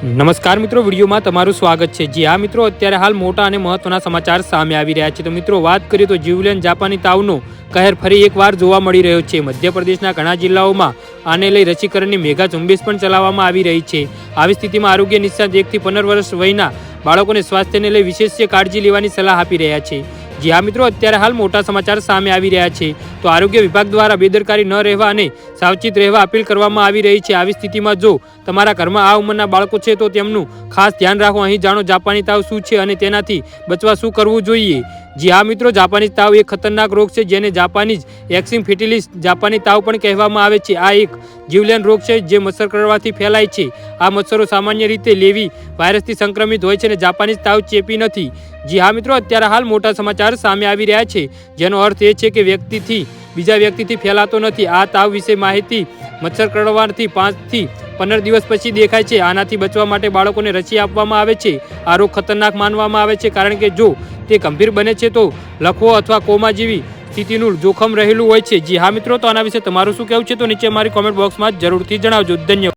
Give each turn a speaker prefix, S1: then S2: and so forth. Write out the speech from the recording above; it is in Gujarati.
S1: નમસ્કાર મિત્રો, વિડીયોમાં તમારું સ્વાગત છે. જી હા મિત્રો, અત્યારે હાલ મોટા અને મહત્વના સમાચાર સામે આવી રહ્યા છે. તો મિત્રો, વાત કરીએ તો જીવલેન જાપાની તાવનો કહેર ફરી એકવાર જોવા મળી રહ્યો છે. મધ્યપ્રદેશના ઘણા જિલ્લાઓમાં આને લઈ રસીકરણની મેગા ઝુંબેશ પણ ચલાવવામાં આવી રહી છે. આવી સ્થિતિમાં આરોગ્ય નિષ્ણાત એકથી પંદર વર્ષ વયના બાળકોને સ્વાસ્થ્યને લઈ વિશેષ કાળજી લેવાની સલાહ આપી રહ્યા છે. જી હા મિત્રો, અત્યારે હાલ મોટા સમાચાર સામે આવી રહ્યા છે. તો આરોગ્ય વિભાગ દ્વારા બેદરકારી ન રહેવા અને સાવચેત રહેવા અપીલ કરવામાં આવી રહી છે. આવી સ્થિતિમાં જો તમારા ઘરમાં આ ઉંમરના બાળકો છે, તો તેમનું ખાસ ધ્યાન રાખો. અહીં જાણો જાપાની તાવ શું છે અને તેનાથી બચવા શું કરવું જોઈએ. જી હા મિત્રો, જાપાનીઝ તાવ એક ખતરનાક રોગ છે, જેને જાપાનીઝ એક્સિમ ફિટિલિસ જાપાની તાવ પણ કહેવામાં આવે છે. આ એક જીવલેણ રોગ છે, જે મચ્છર કરવાથી ફેલાય છે. આ મચ્છરો સામાન્ય રીતે લેવી વાયરસથી સંક્રમિત હોય છે અને જાપાનીઝ તાવ ચેપી નથી. જી હા મિત્રો, અત્યારે હાલ મોટા સમાચાર સામે આવી રહ્યા છે, જેનો અર્થ એ છે કે વ્યક્તિથી બીજા વ્યક્તિથી ફેલાતો નથી. આ તાવ વિશે માહિતી મચ્છર કરડવાથી પાંચથી પંદર દિવસ પછી દેખાય છે. આનાથી બચવા માટે બાળકોને રસી આપવામાં આવે છે. આ રોગ ખતરનાક માનવામાં આવે છે કારણ કે જો તે ગંભીર બને છે તો લખવો અથવા કોમા જેવી સ્થિતિનું જોખમ રહેલું હોય છે. જી હા મિત્રો, તો આના વિશે તમારું શું કહેવું છે તો નીચે મારી કોમેન્ટ બોક્સમાં જરૂરથી જણાવજો. ધન્યવાદ.